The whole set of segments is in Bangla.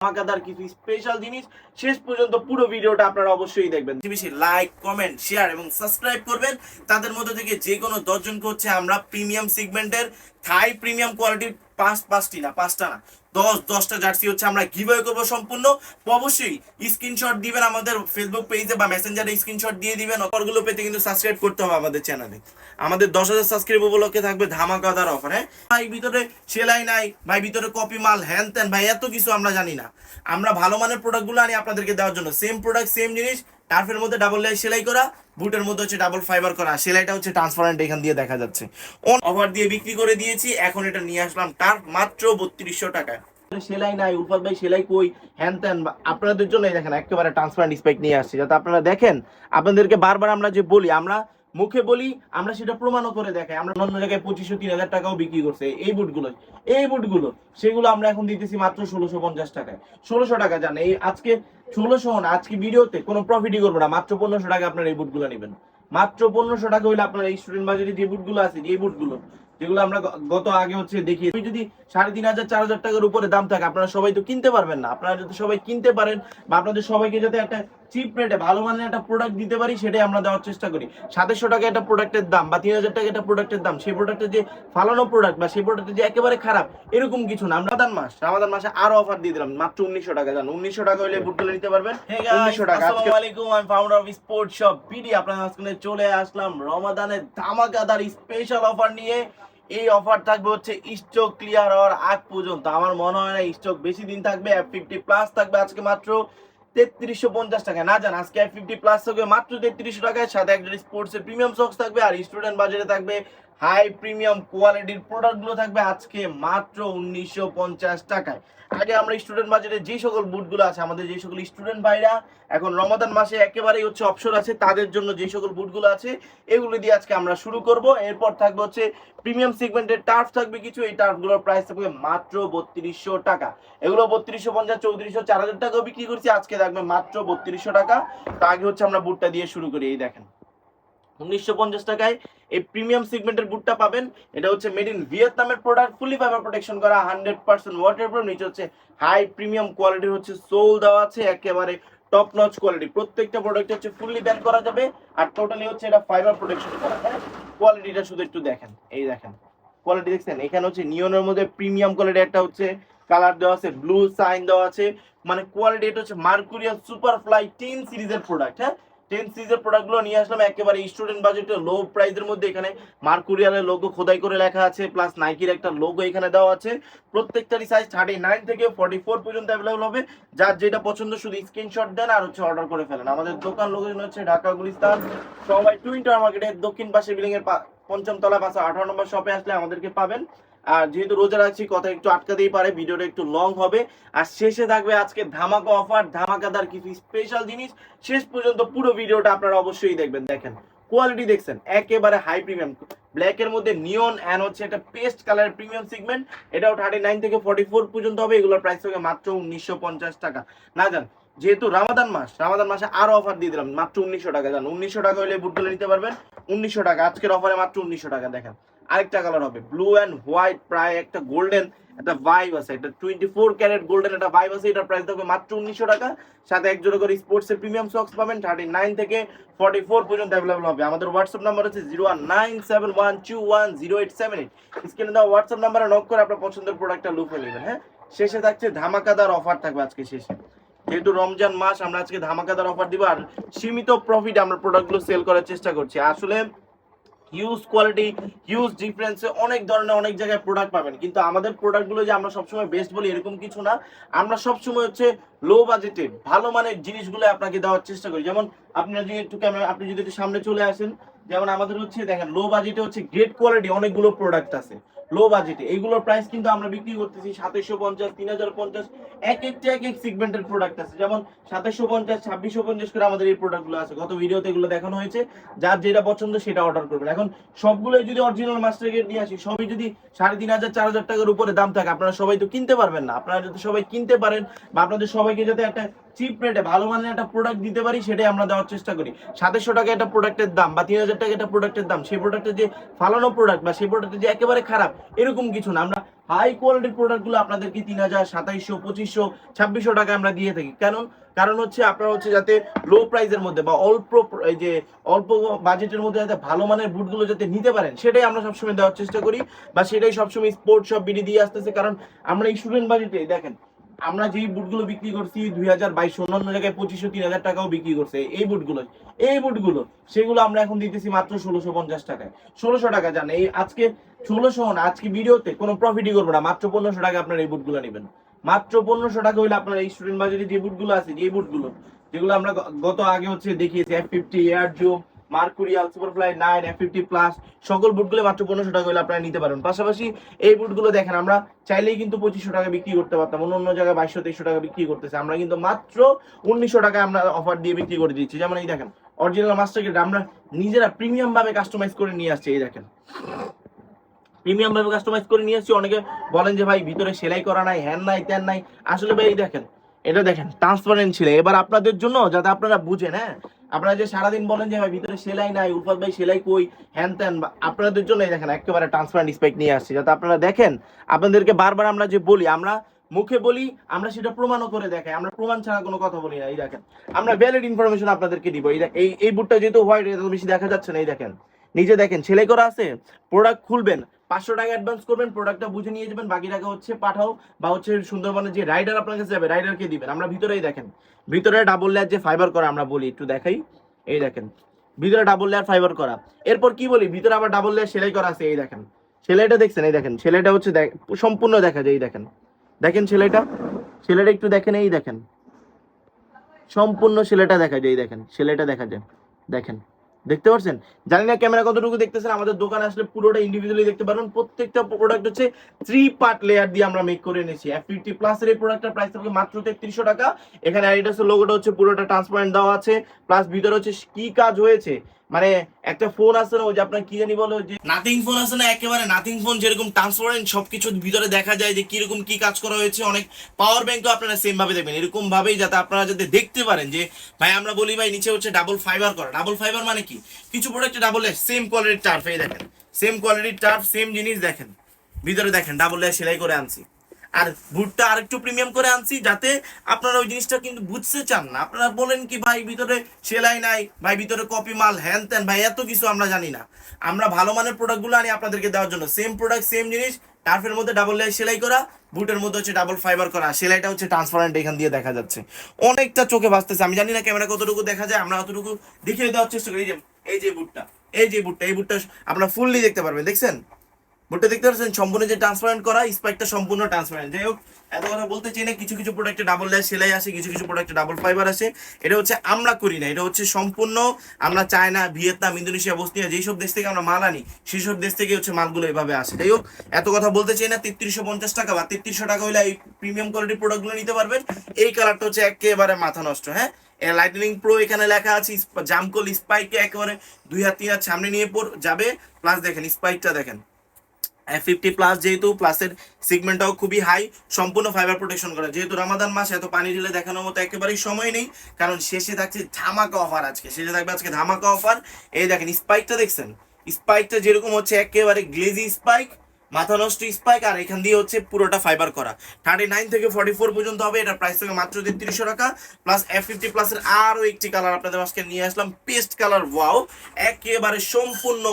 ধামাকাদার কিছু স্পেশাল জিনিস। শেষ পর্যন্ত পুরো ভিডিওটা আপনারা অবশ্যই দেখবেন। বেশি লাইক কমেন্ট শেয়ার এবং সাবস্ক্রাইব করবেন। তাদের মধ্যে থেকে যে কোনো দশজনকে হচ্ছে আমরা প্রিমিয়াম সেগমেন্টের থাই প্রিমিয়াম কোয়ালিটির পাঁচ, পাঁচটি না, পাঁচটা না। দশ, দশটা জার্সি হচ্ছে আমরা গিভওয়ে করব সম্পূর্ণ। অবশ্যই স্ক্রিনশট দিবেন আমাদের ফেসবুক পেজে বা মেসেঞ্জারে স্ক্রিনশট দিয়ে দিবেন। অফারগুলো পেতে কিন্তু সাবস্ক্রাইব করতে হবে আমাদের চ্যানেলে আমাদের দশ হাজার সাবস্ক্রাইব উপলক্ষে থাকবে ধামাকাদার অফার হ্যাঁ? ভাই, ভিতরে সেলাই নাই, ভাই, ভিতরে কপি মাল হ্যান ত্যান ভাই, এত কিছু আমরা জানি না। আমরা ভালো মানের প্রোডাক্টগুলো আনি আপনাদেরকে দেওয়ার জন্য। সেম প্রোডাক্ট সেম জিনিস টার্ফের মধ্যে ডাবল লাই সেলাই করা বুটের মধ্যে হচ্ছে ডাবল ফাইবার করা, সেলাইটা হচ্ছে ট্রান্সপারেন্ট এখান দিয়ে দেখা যাচ্ছে। অফার দিয়ে বিক্রি করে দিয়েছি, এখন এটা নিয়ে আসলাম তার মাত্র বত্রিশশো টাকা। সেলাই নাই উৎপাদ ভাই সেলাই কই? হ্যান ত্যান, আপনাদের জন্য দেখেন, একেবারে ট্রান্সপারেন্ট স্পেক নিয়ে আসছি। যাতে আপনারা দেখেন, আপনাদেরকে বারবার আমরা যে বলি, আমরা মুখে বলি, আমরা সেটা প্রমাণও করে দেখাই। আমরা অন্য জায়গায় পঁচিশশো, তিন হাজার টাকাও বিক্রি করছে। এই বুটগুলো এই বুটগুলো, সেগুলো আমরা এখন দিতেছি মাত্র ষোলোশো পঞ্চাশ টাকায়। ষোলোশো টাকা জান এই আজকে ষোলোশো না আজকে ভিডিওতে কোনো প্রফিটই করব না। মাত্র পনেরোশো টাকা আপনার এই বুটগুলো নেবেন। মাত্র পনেরোশো টাকা হইলে আপনার এই স্টুডেন্ট বাজারে যে বুটগুলো আছে যে বুটগুলো যেগুলো আমরা গত আগে হচ্ছে দেখি। যদি সাড়ে তিন হাজার চার হাজার টাকার উপরে দাম থাকে আপনারা সবাই তো কিনতে পারবেন না। আপনারা যদি সবাই কিনতে পারেন বা আপনাদের সবাইকে যাতে একটা চিপ রেটে ভালো মানের একটা প্রোডাক্ট দিতে পারি সেটাই আমরা দেওয়ার চেষ্টা করি। সাতাশশো টাকা একটা প্রোডাক্টের দাম বা তিন হাজার টাকা একটা প্রোডাক্টের দাম সেই প্রোডাক্টের যে ফালানো প্রোডাক্ট বা সেই প্রোডাক্টের যে একেবারে খারাপ এরকম কিছু না। আমরা রামাদান মাস রামাদান মাসে আরও অফার দিয়ে দিলাম মাত্র উনিশশো টাকা। জান উনিশশো টাকা হলে বুটগুলো নিতে পারবেন। উনিশশো টাকা। আসসালামু আলাইকুম আমি founder of Sports Shop BD আপনাদের মাঝখানে চলে আসলাম রমাদানের ধামাকাদার স্পেশাল অফার নিয়ে। এই অফার থাকবে হচ্ছে স্টক ক্লিয়ার হওয়ার আগ পর্যন্ত। আমার মনে হয় না স্টক বেশি দিন থাকবে এফ ফিফটি প্লাস থাকবে আজকে মাত্র তেত্রিশশো পঞ্চাশ টাকা না জান, আজকে এফ ফিফটি প্লাস থাকবে মাত্র তেত্রিশশো টাকায় সাথে একজন স্পোর্টস এর প্রিমিয়াম সক্স থাকবে আর স্টুডেন্ট বাজারে থাকবে হাই প্রিমিয়াম কোয়ালিটির প্রোডাক্টগুলো থাকবে আজকে মাত্র উনিশশো পঞ্চাশ টাকায়। আগে আমরা স্টুডেন্ট বাজারে যে সকল বুটগুলো আছে, আমাদের যে সকল স্টুডেন্ট ভাইরা, এখন রমাদান মাসে একেবারেই হচ্ছে অপশন আছে, তাদের জন্য যে সকল বুটগুলো আছে, এগুলো দিয়ে আজকে আমরা শুরু করব। এরপর থাকবে হচ্ছে প্রিমিয়াম সেগমেন্টের টার্ফ থাকবে কিছু, এই টার্ফগুলোর প্রাইস থাকবে মাত্র বত্রিশশো টাকা। এগুলো বত্রিশশো পঞ্চাশ, চৌত্রিশশো, চার হাজার টাকাও বিক্রি করছি, আজকে থাকবে মাত্র বত্রিশশো টাকা। তো আগে হচ্ছে আমরা বুটটা দিয়ে শুরু করি, এই দেখেন। উনিশশো পঞ্চাশ টাকায় এই প্রিমিয়াম সেগমেন্টের বুটটা পাবেন। এটা হচ্ছে মেড ইন ভিয়েতনামের প্রোডাক্ট ফুলি ফাইবার প্রোটেকশন করা হান্ড্রেড পার্সেন্ট ওয়াটার প্রুফ নিচে হচ্ছে হাই প্রিমিয়াম কোয়ালিটির হচ্ছে সোল দেওয়া আছে, একেবারে টপ নচ কোয়ালিটি প্রত্যেকটা প্রোডাক্ট হচ্ছে ফুললি ব্যান করা যাবে, আর টোটালি হচ্ছে এটা ফাইবার প্রোটেকশন করা হ্যাঁ? কোয়ালিটিটা শুধু একটু দেখেন, এই দেখেন। কোয়ালিটি দেখছেন? এখানে হচ্ছে নিয়নের মধ্যে প্রিমিয়াম কোয়ালিটি একটা হচ্ছে কালার দেওয়া আছে ব্লু সাইন দেওয়া আছে। মানে কোয়ালিটি এটা হচ্ছে মার্কুরিয়াল সুপার ফ্লাই টেন সিরিজের প্রোডাক্ট হ্যাঁ? টেন সিরিজের প্রোডাক্টগুলো নিয়ে আসলাম, একেবারে স্টুডেন্ট বাজেটে লো প্রাইসের মধ্যে। এখানে মার্কুরিয়ালের লোগো খোদাই করে লেখা আছে প্লাস নাইকির একটা লোগো এখানে দেওয়া আছে। প্রত্যেকটারই সাইজ থার্টি নাইন থেকে ফর্টি ফোর পর্যন্ত অ্যাভেলেবল হবে। যার যেটা পছন্দ, শুধু স্ক্রিনশট দেন আর হচ্ছে অর্ডার করে ফেলেন। আমাদের দোকান লোকেশন হচ্ছে ঢাকা, গুলিস্তান। সবাই টুইন্টার মার্কেটের দক্ষিণ পাশে, বিল্ডিং এর পঞ্চম তলা পাশে আঠারো নম্বর শপে আসলে আমাদেরকে পাবেন। আর যেহেতু রোজা রাখছি, কথা একটু আটকাতেই পারে, ভিডিওটা একটু লং হবে। আর শেষে থাকবে আজকে ধামাকা অফার ধামাকাদার কিছু স্পেশাল জিনিস। শেষ পর্যন্ত পুরো ভিডিওটা আপনারা অবশ্যই দেখবেন, দেখেন। কোয়ালিটি দেখছেন, একেবারে হাই প্রিমিয়াম ব্ল্যাক এর মধ্যে নিয়ন অ্যান্ড হচ্ছে একটা পেস্ট কালার প্রিমিয়াম সেগমেন্ট এটাও থার্টি নাইন থেকে ফর্টি ফোর পর্যন্ত হবে, এগুলোর প্রাইস হবে মাত্র উনিশশো পঞ্চাশ টাকা। না, জান, যেহেতু রামাদান মাস রামাদান মাসে আরও অফার দিয়ে দিলাম, মাত্র উনিশশো টাকা, জান। উনিশশো টাকা হলে বুটগুলো নিতে পারবেন, উনিশশো টাকা, আজকের অফারে মাত্র উনিশশো টাকা, দেখেন। আরেকটা কালার হবে। ব্লু অ্যান্ড হোয়াইট প্রায় একটা গোল্ডেন একটা ভাইব আছে। একটা টোয়েন্টি ফোর ক্যারেট গোল্ডেন একটা ভাইব আছে। এটার প্রাইস থাকবে মাত্র উনিশশো টাকা। সাথে এক জোড়া করে স্পোর্টসের প্রিমিয়াম সক্স পাবেন। থার্টি নাইন থেকে ফর্টি ফোর পর্যন্ত অ্যাভেলেবল হবে। আমাদের হোয়াটসঅ্যাপ নাম্বার হচ্ছে zero one nine seven one two one zero eight seven eight স্ক্রিনে দেওয়া হোয়াটসঅ্যাপ নাম্বারে নক করে আপনার পছন্দের প্রোডাক্টটা লুফে নেবেন হ্যাঁ? শেষে থাকছে ধামাকাদার অফার থাকবে আজকে শেষে। যেহেতু রমজান মাস, আমরা আজকে ধামাকাদার অফার দিব। আর সীমিত প্রফিট আমরা প্রোডাক্টগুলো সেল করার চেষ্টা করছি। আসলে হিউজ কোয়ালিটি হিউজ ডিফারেন্সে অনেক ধরনের অনেক জায়গায় প্রোডাক্ট পাবেন। কিন্তু আমাদের প্রোডাক্টগুলো যে আমরা সবসময় বেস্ট বলি এরকম কিছু না। আমরা সবসময় হচ্ছে লো বাজেটে ভালো মানের জিনিসগুলো আপনাকে দেওয়ার চেষ্টা করি। যেমন আপনারা যদি একটু ক্যামেরা আপনি যদি একটু সামনে চলে আসেন যেমন আমাদের হচ্ছে, দেখেন লো বাজেটে হচ্ছে গ্রেট কোয়ালিটি অনেকগুলো প্রোডাক্ট আছে। লো বাজেটে এইগুলোর প্রাইস কিন্তু আমরা বিক্রি করতেছি সাতাশশো পঞ্চাশ, তিন হাজার পঞ্চাশ। এক একটা, এক এক সেগমেন্টের প্রোডাক্ট আছে। যেমন সাতাশশো পঞ্চাশ, ছাব্বিশশো পঞ্চাশ করে আমাদের এই প্রোডাক্টগুলো আছে। গত ভিডিওতে এগুলো দেখানো হয়েছে। যার যেটা পছন্দ সেটা অর্ডার করবেন। এখন সবগুলোই যদি অরিজিনাল মাস্টার গেট নিয়ে আসি, সবই যদি সাড়ে তিন হাজার, চার হাজার টাকার উপরে দাম থাকে, আপনারা সবাই তো কিনতে পারবেন না। আপনারা যাতে সবাই কিনতে পারেন বা আপনাদের সবাইকে যাতে একটা চিপ রেটে ভালো মানের একটা প্রোডাক্ট দিতে পারি, সেটাই আমরা দেওয়ার চেষ্টা করি। সাতাশশো টাকা একটা প্রোডাক্টের দাম বা তিন হাজার টাকা একটা প্রোডাক্টের দাম, সেই প্রোডাক্টের যে ফালানো প্রোডাক্ট বা সেই প্রোডাক্টের যে একেবারে খারাপ, এরকম কিছু না। আমরা হাই কোয়ালিটির প্রোডাক্টগুলো আপনাদেরকে তিন হাজার সাতাইশশো, পঁচিশশো, ছাব্বিশশো টাকা আমরা দিয়ে থাকি। কারণ কারণ হচ্ছে আপনার হচ্ছে যাতে লো প্রাইসের মধ্যে বা অল্প এই যে অল্প বাজেটের মধ্যে যাতে ভালো মানের বুটগুলো যাতে নিতে পারেন, সেটাই আমরা সবসময় দেওয়ার চেষ্টা করি। বা সেটাই সবসময় স্পোর্টস সব বিডি দিয়ে আসতেছে। কারণ আমরা স্টুডেন্ট বাজেটে দেখেন আমরা যেই বুটগুলো বিক্রি করছি, দুই হাজার বাইশ অন্যান্য জায়গায় পঁচিশশো, তিন হাজার টাকাও বিক্রি করছে এই বুটগুলো। এই বুটগুলো, সেগুলো আমরা এখন দিতেছি মাত্র ষোলোশো পঞ্চাশ টাকায়। ষোলোশো টাকা, জান, এই আজকে ষোলোশো না, আজকে ভিডিওতে কোনো প্রফিটই করব না, মাত্র পনেরোশো টাকা আপনার এই বুটগুলো নেবেন। মাত্র পনেরোশো টাকা হইলে আপনার এই স্টুডেন্ট বাজারে যে বুটগুলো আছে, যে বুটগুলো, যেগুলো আমরা গত আগে হচ্ছে দেখিয়েছি F fifty Air Zoom Mercurial Superfly nine F fifty plus সকল বুটগুলো মাত্র পনেরোশো টাকা হলে আপনারা নিতে পারেন পাশাপাশি এই বুটগুলো দেখেন, আমরা চাইলেই কিন্তু পঁচিশশো টাকা বিক্রি করতে পারতাম। অন্য অন্য জায়গায় বাইশশো, তেইশশো টাকা বিক্রি করতেছে। আমরা কিন্তু মাত্র উনিশশো টাকা আমরা অফার দিয়ে বিক্রি করে দিচ্ছি। যেমন এই দেখেন অরিজিনাল মাস্টার কিট আমরা নিজেরা প্রিমিয়াম ভাবে কাস্টমাইজ করে নিয়ে আসছি, এই দেখেন। প্রিমিয়াম ভাবে কাস্টমাইজ করে নিয়ে আসছি। অনেকে বলেন যে, ভাই, ভিতরে সেলাই করা নাই হ্যান নাই ত্যান নাই। আসলে ভাই, এই দেখেন এটা দেখেন ট্রান্সপারেন্ট ছিল। এবার আপনাদের জন্য, যাতে আপনারা বুঝেন হ্যাঁ? আপনারা যে সারাদিন বলেন যে, ভাই, ভিতরে সেলাই নাই উলফাত ভাই সেলাই কই, হ্যান ত্যান আপনাদের জন্য দেখেন, একেবারে ট্রান্সপারেন্ট স্পেক নিয়ে আসছি। যাতে আপনারা দেখেন, আপনাদেরকে বারবার আমরা যে বলি, আমরা মুখে বলি, আমরা সেটা প্রমাণও করে দেখাই। আমরা প্রমাণ ছাড়া কোনো কথা বলি না। এই দেখেন, আমরা ভ্যালিড ইনফরমেশন আপনাদেরকে দিব। এই এই বুটটা যেহেতু হোয়াইট এত বেশি দেখা যাচ্ছে না। এই দেখেন, নিজে দেখেন, সেলাই করা আছে প্রোডাক্ট খুলবেন পাঁচশো টাকা অ্যাডভান্স করবেন প্রোডাক্টটা বুঝে নিয়ে যাবেন বাকি টাকা হচ্ছে পাঠাও, বা হচ্ছে সুন্দরবনের যে রাইডার আপনার কাছে যাবে রাইডারকে দিবেন। আমরা ভিতরেই দেখেন। ভিতরে ডাবল লেয়ার যে ফাইবার করা আমরা বলি, একটু দেখাই। এই দেখেন, ভিতরে ডাবল লেয়ার ফাইবার করা। এরপর কি বলি, ভিতরে আবার ডাবল লেয়ার সেলাই করা আছে, এই দেখেন। সেলাইটা দেখছেন, এই দেখেন, সেলাইটা হচ্ছে সম্পূর্ণ দেখা যায়, এই দেখেন। দেখেন সেলাইটা? সেলাইটা একটু দেখেন, এই দেখেন। সম্পূর্ণ সেলাইটা দেখা যায়, এই দেখেন, সেলাইটা দেখা যায়। দেখেন। দেখতে পাচ্ছেন জানি না ক্যামেরা কতটুকু দেখতেছেন, আমাদের দোকানে আসলে পুরোটা ইন্ডিভিজুয়ালি দেখতে পারবেন। প্রত্যেকটা প্রোডাক্ট হচ্ছে থ্রি পার্ট লেয়ার দিয়ে আমরা মেক করে এনেছি। এফ ফিফটি প্লাসের এই প্রোডাক্টটার প্রাইস থাকবে মাত্র তেত্রিশশো টাকা। এখানে অ্যাডিডাসের লোগোটা হচ্ছে পুরোটা ট্রান্সপারেন্ট দেওয়া আছে। প্লাস ভিতরে হচ্ছে কি কাজ হয়েছে? মানে একটা ফোন আছে না, ওই যে আপনার কি জানি বলো যে নাথিং ফোন আছে না, একেবারে নাথিং ফোন যেরকম ট্রান্সপারেন্ট সবকিছুর ভিতরে দেখা যায় যে কীরকম কি কাজ করা হয়েছে, অনেক পাওয়ার ব্যাংকও আপনারা সেম ভাবে দেখবেন। এরকম ভাবেই যাতে আপনারা যাতে দেখতে পারেন যে, ভাই আমরা বলি, ভাই নিচে হচ্ছে ডাবল ফাইবার করা। ডাবল ফাইবার মানে কি? কিছু প্রোডাক্টে ডাবল সেম কোয়ালিটির টার্ফ, এই দেখেন। সেম কোয়ালিটির টার্ফ সেম জিনিস দেখেন। ভিতরে দেখেন ডাবল সেলাই করে আনছি। আর বুটটা আরেকটু প্রিমিয়াম করে আনছি যাতে আপনারা ওই জিনিসটা কিন্তু বুঝতে চান না। আপনারা বলেন কি, ভাই, ভিতরে সেলাই নাই, ভাই, ভিতরে কপি মাল হ্যান ত্যান ভাই, এত কিছু আমরা জানি না। আমরা ভালো মানের প্রোডাক্টগুলো আনি আপনাদেরকে দেওয়ার জন্য। সেম প্রোডাক্ট সেম জিনিস টার্ফের মধ্যে ডাবল লেয়ার সেলাই করা বুটের মধ্যে হচ্ছে ডাবল ফাইবার করা, সেলাইটা হচ্ছে ট্রান্সপারেন্ট এখান দিয়ে দেখা যাচ্ছে। অনেকটা চোখে বাঁচতেছে আমি জানি না ক্যামেরা কতটুকু দেখা যায়, আমরা অতটুকু দেখিয়ে দেওয়ার চেষ্টা করি। এই যে এই যে বুটটা এই যে বুটটা এই বুটটা আপনারা ফুললি দেখতে পারবেন, দেখছেন? বুটটা দেখতে পাচ্ছেন, সম্পূর্ণ যে ট্রান্সপারেন্ট করা স্পাইকটা সম্পূর্ণ ট্রান্সপারেন্ট যাই হোক, এত কথা বলতে চাই না, কিছু কিছু প্রোডাক্টে ডাবল লেয়ার সেলাই আসে, কিছু কিছু প্রোডাক্টে ডাবল ফাইবার আসে। এটা হচ্ছে আমরা করি না, এটা হচ্ছে সম্পূর্ণ আমরা চায়না, ভিয়েতনাম, ইন্দোনেশিয়া, বসনিয়া যেসব দেশ থেকে আমরা মাল আনি সেসব দেশ থেকে হচ্ছে মালগুলো এভাবে আসে। যাই হোক, এত কথা বলতে চাই না, তেত্রিশশো পঞ্চাশ টাকা বা তেত্রিশশো টাকা হলে এই প্রিমিয়াম কোয়ালিটির প্রোডাক্টগুলো নিতে পারবেন। এই কালারটা হচ্ছে একেবারে মাথা নষ্ট হ্যাঁ? লাইটনিং প্রো এখানে লেখা আছে জামকল স্পাইকে একেবারে দুই হাত, তিন হাত সামনে নিয়ে যাবে। প্লাস দেখেন স্পাইকটা দেখেন। ফিফটি প্লাস যেহেতু প্লাসের সিগমেন্টটাও খুবই হাই সম্পূর্ণ ফাইবার প্রোটেকশন করা। যেহেতু রামাদান মাস, এত পানি ঢেলে দেখানোর মতো একেবারেই সময় নেই, কারণ শেষে থাকছে ধামাকা অফার আজকে। শেষে থাকবে আজকে ধামাকা অফার এই দেখেন স্পাইকটা দেখছেন? স্পাইকটা যেরকম হচ্ছে একেবারে গ্লেজি স্পাইক মাথা নষ্ট স্পাইক আর এখান দিয়ে হচ্ছে পুরোটা ফাইবার করা। থার্টি নাইন থেকে ফর্টি ফোর পর্যন্ত হবে এটা প্রাইস থেকে মাত্র তেত্রিশশো টাকা। প্লাস এফ ফিফটি প্লাসের আরও একটি কালার আপনাদের আজকে নিয়ে আসলাম পেস্ট কালার ওয়াও একেবারে সম্পূর্ণ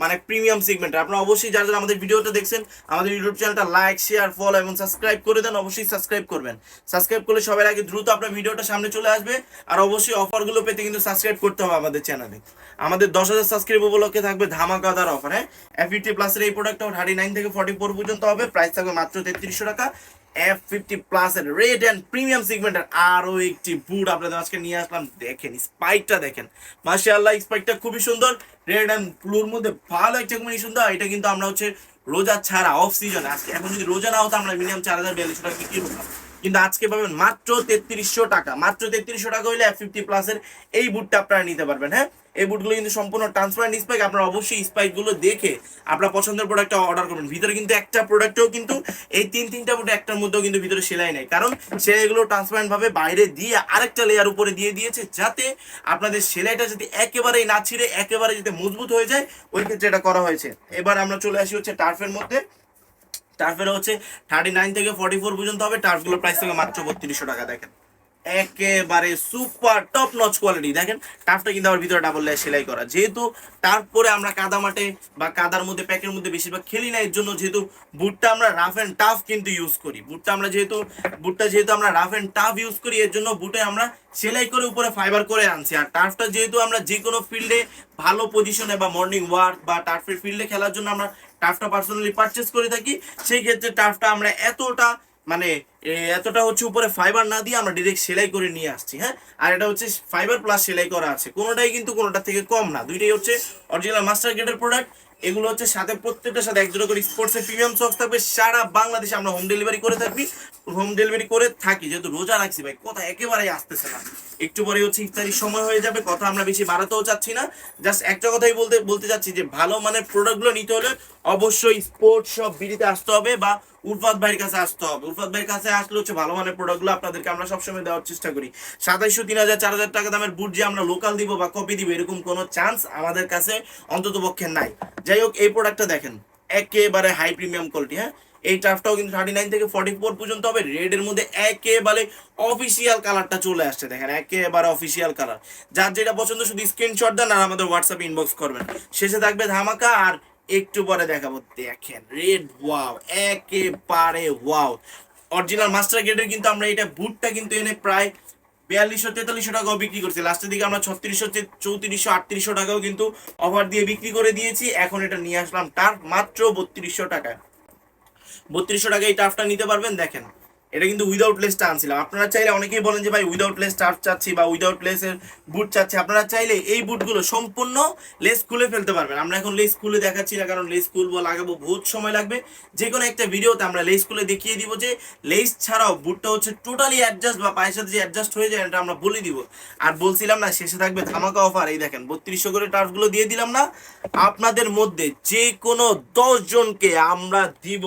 মানে প্রিমিয়াম সেগমেন্ট আপনারা অবশ্যই যারা যারা আমাদের ভিডিওটা দেখছেন, আমাদের ইউটিউব চ্যানেলটা লাইক শেয়ার ফলো এবং সাবস্ক্রাইব করে দেন, অবশ্যই সাবস্ক্রাইব করবেন। সাবস্ক্রাইব করলে সবার আগে দ্রুত আপনার ভিডিওটা সামনে চলে আসবে আর অবশ্যই অফারগুলো পেতে কিন্তু সাবস্ক্রাইব করতে হবে আমাদের চ্যানেলে আমাদের দশ হাজার সাবস্ক্রাইব উপলক্ষে থাকবে ধামাকাদার অফার হ্যাঁ? এফ ফিফটি প্লাসের এই প্রোডাক্টটা থার্টি নাইন থেকে ফর্টি ফোর পর্যন্ত হবে। প্রাইস থাকবে মাত্র তেত্রিশশো টাকা। এফ ফিফটি প্লাসের রেড অ্যান্ড প্রিমিয়াম সিগমেন্টের আরও একটি বুট আপনাদের আজকে নিয়ে আসলাম। দেখেন স্পাইকটা দেখেন। মার্শাল্লাহ স্পাইকটা খুবই সুন্দর। রেড অ্যান্ড ব্লুর মধ্যে ভালো একটা কম্বিনেশন সুন্দর এটা কিন্তু আমরা হচ্ছে রোজা ছাড়া অফ সিজন আজকে এখন যদি রোজা না হতো, আমরা মিনিমাম চার হাজার বিয়াল্লিশ টাকা বিক্রি করতাম। কিন্তু আজকে পাবেন মাত্র তেত্রিশশো টাকা। মাত্র তেত্রিশশো টাকা এফ ফিফটি প্লাসের এই বুটটা আপনারা নিতে পারবেন হ্যাঁ? এই বুটগুলো কিন্তু সম্পূর্ণ ট্রান্সপারেন্ট স্পাইক আপনারা অবশ্যই স্পাইকগুলো দেখে আপনার পছন্দের প্রোডাক্টটা অর্ডার করবেন। ভিতরে কিন্তু একটা প্রোডাক্টেও কিন্তু এই তিন, তিনটা বুট একটার মধ্যেও কিন্তু ভিতরে সেলাই নেই। কারণ সেলাইগুলো ট্রান্সপারেন্ট ভাবে বাইরে দিয়ে আরেকটা লেয়ার উপরে দিয়ে দিয়েছে যাতে আপনাদের সেলাইটা যদি একেবারেই না ছিঁড়ে, একেবারে যাতে মজবুত হয়ে যায়, ওই ক্ষেত্রে এটা করা হয়েছে। এবার আমরা চলে আসি হচ্ছে টার্ফের মধ্যে। টার্ফের হচ্ছে থার্টি নাইন থেকে ফর্টি ফোর পর্যন্ত হবে। টার্ফগুলোর প্রাইস থেকে মাত্র বত্রিশশো টাকা, দেখেন। একেবারে সুপার টপ নচ কোয়ালিটি দেখেন, টার্ফটা কিন্তু আবার ভিতরে ডাবল লেয়ার সেলাই করা। যেহেতু তারপরে আমরা কাদা মাঠে বা কাদার মধ্যে, প্যাকের মধ্যে বেশিরভাগ খেলি না, এর জন্য যেহেতু বুটটা আমরা রাফ অ্যান্ড টাফ কিন্তু ইউজ করি। বুটটা আমরা যেহেতু, বুটটা যেহেতু আমরা রাফ অ্যান্ড টাফ ইউজ করি, এর জন্য বুটে আমরা সেলাই করে উপরে ফাইবার করে আনছি। আর টার্ফটা যেহেতু আমরা যে কোনো ফিল্ডে ভালো পজিশনে বা মর্নিং ওয়ার্ক বা টার্ফের ফিল্ডে খেলার জন্য আমরা টার্ফটা পার্সোনালি পারচেস করে থাকি, সেই ক্ষেত্রে টাফটা আমরা এতটা মানে এতটা হচ্ছে উপরে ফাইবার না দিয়ে আমরা ডিরেক্ট সেলাই করে নিয়ে আসছি হ্যাঁ? আর এটা হচ্ছে ফাইবার প্লাস সেলাই করা আছে। কোনোটাই কিন্তু কোনোটা থেকে কম না। দুইটাই হচ্ছে অরিজিনাল মাস্টার গ্রেডের প্রোডাক্ট এগুলো হচ্ছে সাথে প্রত্যেকটার সাথে একজোড়া করে স্পোর্টসের প্রিমিয়াম সক্স থাকবে। সারা বাংলাদেশে আমরা হোম ডেলিভারি করে থাকি। হোম ডেলিভারি করে থাকি, যেহেতু রোজা রাখছি ভাই, কথা একেবারেই আসতেছে না। একটু পরে হচ্ছে ইফতারির সময় হয়ে যাবে, কথা আমরা বেশি বাড়াতেও চাচ্ছি না। জাস্ট একটা কথাই বলতে বলতে চাচ্ছি যে ভালো মানের প্রোডাক্টগুলো নিতে হলে অবশ্যই স্পোর্টস সব বিড়িতে আসতে হবে বা উরফাত ভাইয়ের কাছে আসতে হবে। উরফাত ভাইয়ের কাছে আসলে হচ্ছে ভালো মানের প্রোডাক্টগুলো আপনাদেরকে আমরা সবসময় দেওয়ার চেষ্টা করি। সাতাইশশো, তিন হাজার, চার হাজার টাকা দামের বুট যে আমরা লোকাল দিব বা কপি দিব, এরকম কোনো চান্স আমাদের কাছে অন্তত পক্ষে নাই। যাই হোক, এই প্রোডাক্টটা দেখেন, একেবারে হাই প্রিমিয়াম কোয়ালিটি হ্যাঁ? এই টাফটাও কিন্তু থার্টি নাইন থেকে ফর্টি ফোর পর্যন্ত হবে। রেড এর মধ্যে একেবারে অফিসিয়াল কালারটা চলে আসছে। দেখেন, একেবারে অফিসিয়াল কালার যার যেটা পছন্দ, শুধু স্ক্রিনশট দেন আর আমাদের হোয়াটসঅ্যাপ ইনবক্স করবেন। শেষে থাকবে ধামাকা আর একটু পরে দেখাবো। দেখেন রেড ওয়াও একেবারে ওয়াও অরিজিনাল মাস্টার গ্রেডের কিন্তু আমরা এটা বুটটা কিন্তু এনে প্রায় বিয়াল্লিশশো, তেতাল্লিশশো টাকাও বিক্রি করছি। লাস্টের দিকে আমরা ছত্রিশশো চৌত্রিশশো, আটত্রিশশো টাকাও কিন্তু অফার দিয়ে বিক্রি করে দিয়েছি। এখন এটা নিয়ে আসলাম টার্ফ মাত্র বত্রিশশো টাকায়। বত্রিশশো টাকা এই টার্ফটা নিতে পারবেন, দেখেন। এটা কিন্তু উইদাউট লেসটা আনছিলাম আপনারা চাইলে অনেকেই বলেন যে, ভাই উইদাউট লেস টার্ফ চাচ্ছি বা উইদাউট লেসের বুট চাচ্ছি। আপনারা চাইলে এই বুটগুলো সম্পূর্ণ লেস খুলে ফেলতে পারবেন। আমরা এখন লেস খুলে দেখাচ্ছি না, কারণ লেস খুলবো লাগাবো বহুত সময় লাগবে। যে কোনো একটা ভিডিওতে আমরা লেস খুলে দেখিয়ে দিব যে লেস ছাড়াও বুটটা হচ্ছে টোটালি অ্যাডজাস্ট বা পায়ের সাথে যে অ্যাডজাস্ট হয়ে যায়, এটা আমরা বলে দিব। আর বলছিলাম না, শেষে থাকবে ধামাকা অফার এই দেখেন, বত্রিশশো করে টার্ফগুলো দিয়ে দিলাম না। আপনাদের মধ্যে যে কোনো দশ জনকে আমরা দিব।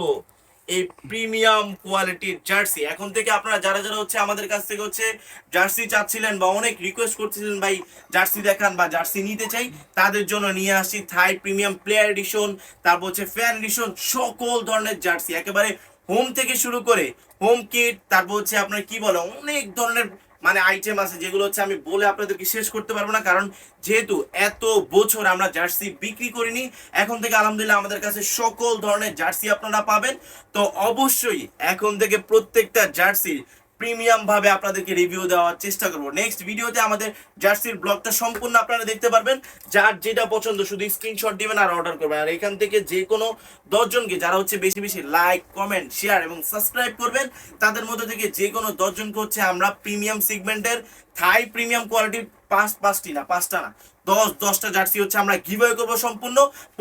এই প্রিমিয়াম কোয়ালিটির জার্সি। এখন থেকে আপনারা যারা যারা হচ্ছে আমাদের কাছ থেকে হচ্ছে জার্সি চাচ্ছিলেন বা অনেক রিকোয়েস্ট করছিলেন ভাই, জার্সি দেখান বা জার্সি নিতে চাই তাদের জন্য নিয়ে আসি থাই প্রিমিয়াম প্লেয়ার এডিশন তারপর হচ্ছে ফ্যান এডিশন সকল ধরনের জার্সি। একেবারে হোম থেকে শুরু করে হোম কিট তারপর হচ্ছে আপনার কি বলে, অনেক ধরনের মানে আইটেম আছে যেগুলো হচ্ছে আমি বলে আপনাদেরকে শেষ করতে পারব না, কারণ যেহেতু এত বছর আমরা জার্সি বিক্রি করিনি, এখন থেকে আলহামদুলিল্লাহ আমাদের কাছে সকল ধরনের জার্সি আপনারা পাবেন। তো অবশ্যই এখন থেকে প্রত্যেকটা জার্সি প্রিমিয়াম ভাবে আপনাদেরকে রিভিউ দেওয়ার চেষ্টা করব। নেক্সট ভিডিওতে আমাদের জার্সির ব্লগটা সম্পূর্ণ আপনারা দেখতে পারবেন। যার যেটা পছন্দ, শুধু স্ক্রিনশট দিবেন আর অর্ডার করবেন। আর এখান থেকে যে কোনো দশজনকে, যারা হচ্ছে বেশি বেশি লাইক কমেন্ট শেয়ার এবং সাবস্ক্রাইব করবেন, তাদের মধ্যে থেকে যে কোনো দশজনকে হচ্ছে আমরা প্রিমিয়াম সিগমেন্টের থাই প্রিমিয়াম কোয়ালিটির পাঁচ, পাঁচটি না, পাঁচটা না দশ, দশটা জার্সি হচ্ছে আমরা গিভওয়ে করব সম্পূর্ণ।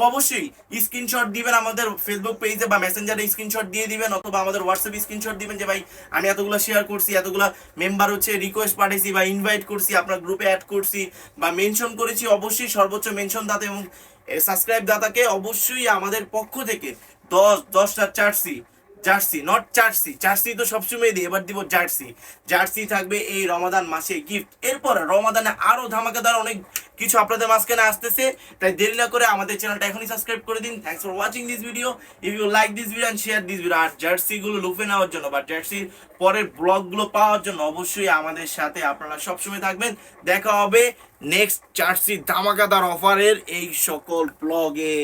অবশ্যই স্ক্রিনশট দিবেন আমাদের ফেসবুক পেজে বা মেসেঞ্জারে স্ক্রিনশট দিয়ে দিবেন, অথবা আমাদের হোয়াটসঅ্যাপে স্ক্রিনশট দিবেন যে ভাই, আমি এতগুলো শেয়ার করছি, এতগুলো মেম্বার হচ্ছে রিকোয়েস্ট পাঠিয়েছি বা ইনভাইট করছি, আপনার গ্রুপে অ্যাড করছি বা মেনশন করেছি, অবশ্যই সর্বোচ্চ মেনশন দাতা এবং সাবস্ক্রাইব দাতাকে অবশ্যই আমাদের পক্ষ থেকে দশ, দশটা jersey jersey not jersey. Jersey তো সবসময় দিই এবার দিব জার্সি। জার্সি থাকবে এই রমাদান মাসে গিফট এরপর রমাদানে আরও ধামাকাদার অনেক কিছু আপনাদের মাঝখানে আসতেছে। তাই দেরি না করে আমাদের চ্যানেলটা এখনই সাবস্ক্রাইব করে দিন। Thanks for watching this video if you like this video and share this video R jersey গুলো লুফে নেওয়ার জন্য বা জার্সির পরের ব্লগগুলো পাওয়ার জন্য অবশ্যই আমাদের সাথে আপনারা সবসময় থাকবেন। দেখা হবে নেক্সট জার্সি ধামাকাদার অফারের এই সকল ব্লগে